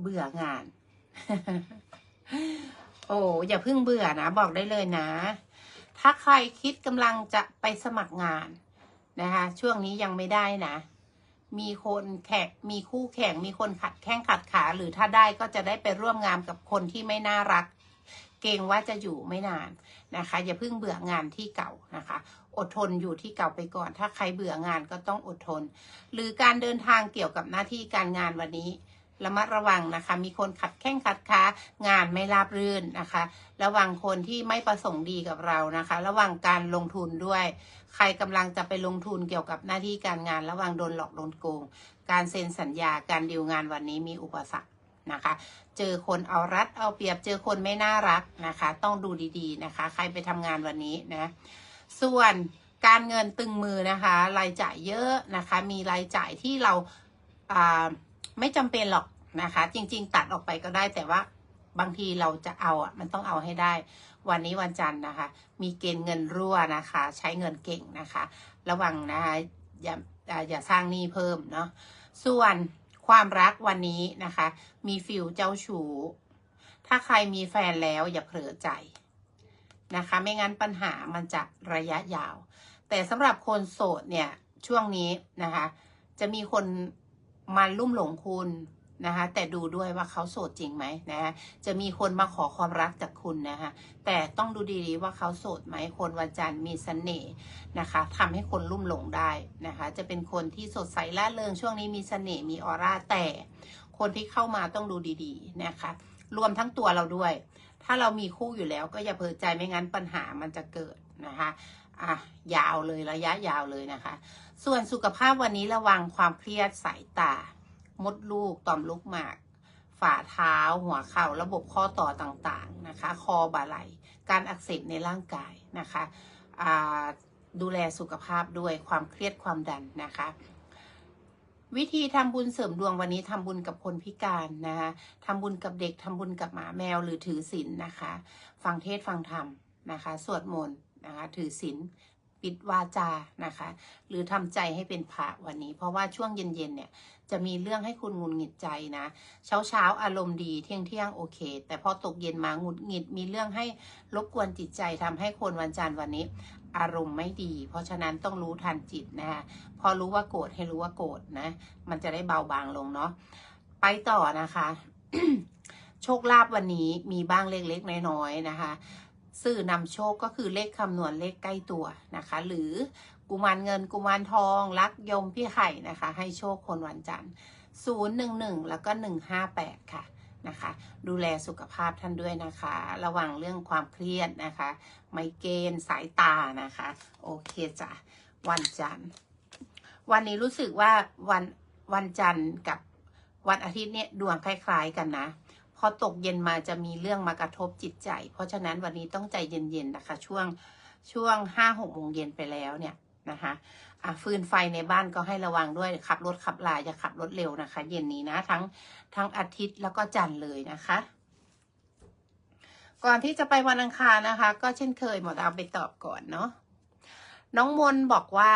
เบื่องาน โอ้อย่าเพิ่งเบื่อนะ บอกได้เลยนะ ถ้าใครคิดกำลังจะไปสมัครงานนะคะ ช่วงนี้ยังไม่ได้นะ มีคนแข่งมีคู่แข่ง มีคนขัดแข้งขัดขา หรือถ้าได้ก็จะได้ไปร่วมงานกับคนที่ไม่น่ารัก เกรงว่าจะอยู่ไม่นานนะคะ อย่าเพิ่งเบื่องานที่เก่านะคะ อดทนอยู่ที่เก่าไปก่อน ถ้าใครเบื่องานก็ต้องอดทน หรือการเดินทางเกี่ยวกับหน้าที่การงานวันนี้ ระมัดระวังนะคะ มีคนขัดแข้งขัดขางานไม่ราบรื่นนะคะ ระวังคนที่ไม่ประสงค์ดีกับเรานะคะ ระวังการลงทุนด้วย ใครกำลังจะไปลงทุนเกี่ยวกับหน้าที่การงาน ระวังโดนหลอกโดนโกง การเซ็นสัญญาการดีลงานวันนี้มีอุปสรรคนะคะ เจอคนเอารัดเอาเปรียบเจอคนไม่น่ารักนะคะ ต้องดูดีๆนะคะ ใครไปทำงานวันนี้นะ ส่วนการเงินตึงมือนะคะ รายจ่ายเยอะนะคะ มีรายจ่ายที่เราอ่า ไม่จำเป็นหรอกนะคะ จริง ๆ ตัดออกไปก็ได้แต่ว่าบางทีเราจะเอาอะมันต้องเอาให้ได้ วันนี้วันจันทร์นะคะ มีเกณฑ์เงินรั่วนะคะ ใช้เงินเก่งนะคะ ระวังนะคะอย่าอ่าอย่าสร้างหนี้เพิ่มเนาะส่วนความรักวันนี้นะคะ มีฟิลเจ้าชู้ถ้าใครมีแฟนแล้วอย่าเผลอใจนะคะ ไม่งั้นปัญหามันจะระยะยาว แต่สำหรับคนโสดเนี่ยช่วงนี้นะคะ จะมีคน มาลุ่มหลงคุณนะคะแต่ดูด้วยว่าเขาโสดจริงไหมนะคะจะมีคนมาขอความรักจากคุณนะคะแต่ต้องดูดีๆว่าเขาโสดไหมคนวันจันทร์มีเสน่ห์นะคะทำให้คนลุ่มหลงได้นะคะจะเป็นคนที่สดใสล่าเริงช่วงนี้มีเสน่ห์มีออร่าแต่คนที่เข้ามาต้องดูดีๆนะคะ รวมทั้งตัวเราด้วย ถ้าเรามีคู่อยู่แล้วก็อย่าเผลอใจไม่งั้นปัญหามันจะเกิดนะคะอะยาวเลยระยะยาวเลยนะคะ ส่วนสุขภาพวันนี้ระวังความเครียดสายตา มดลูกต่อมลูกหมาก ฝ่าเท้า หัวเข่า ระบบข้อต่อต่างๆนะคะ คอบ่าไหลการอักเสบในร่างกายนะคะอ่าดูแลสุขภาพด้วยความเครียดความดันนะคะ วิธีทำบุญเสริมดวงวันนี้ทำบุญกับคนพิการนะคะทำบุญกับเด็กทำบุญกับหมาแมวหรือถือศีลนะคะ ฟังเทศฟังธรรมนะคะ สวดมนต์นะคะถือศีลปิดวาจานะคะ หรือทำใจให้เป็นพระวันนี้ เพราะว่าช่วงเย็นๆเนี่ยจะมีเรื่องให้คุณงุนหงิดใจนะ เช้าๆอารมณ์ดีเที่ยงเที่ยงๆโอเค แต่พอตกเย็นมาหงุดหงิดมีเรื่องให้รบกวนจิตใจทำให้คนวันจันทร์วันนี้ อารมณ์ไม่ดี เพราะฉะนั้นต้องรู้ทันจิตนะคะพอรู้ว่าโกรธให้รู้ว่าโกรธนะ มันจะได้เบาบางลงเนาะไปต่อนะคะ โชคลาภวันนี้มีบ้างเล็กๆน้อยๆนะคะสื่อนำโชคก็คือเลขคำนวณเลขใกล้ตัวนะคะ หรือกุมารเงินกุมารทอง รักยมพี่ไข่นะคะ ให้โชคคนวันจันทร์ศูนย์หนึ่งหนึ่งแล้วก็หนึ่งห้าแปดค่ะ นะคะ ดูแลสุขภาพท่านด้วยนะคะ ระวังเรื่องความเครียดนะคะ ไมเกรนสายตานะคะ โอเคจ้ะวันจันทร์ วันนี้รู้สึกว่าวันวันจันทร์กับวันอาทิตย์เนี่ยดวงคล้าย ๆ กันนะพอตกเย็นมาจะมีเรื่องมากระทบจิตใจ เพราะฉะนั้นวันนี้ต้องใจเย็นๆนะคะ ช่วงช่วงห้าหกโมงเย็นไปแล้วเนี่ย นะคะะฟืนไฟในบ้านก็ให้ระวังด้วยขับรถขับลาอย่าขับรถเร็วนะคะ เย็นนี้นะ ทั้งทั้งอาทิตย์แล้วก็จันทร์เลยนะคะ ก่อนที่จะไปวันอังคารนะคะ ก็เช่นเคยหมอดาวไปตอบก่อนเนาะน้องมนบอกว่า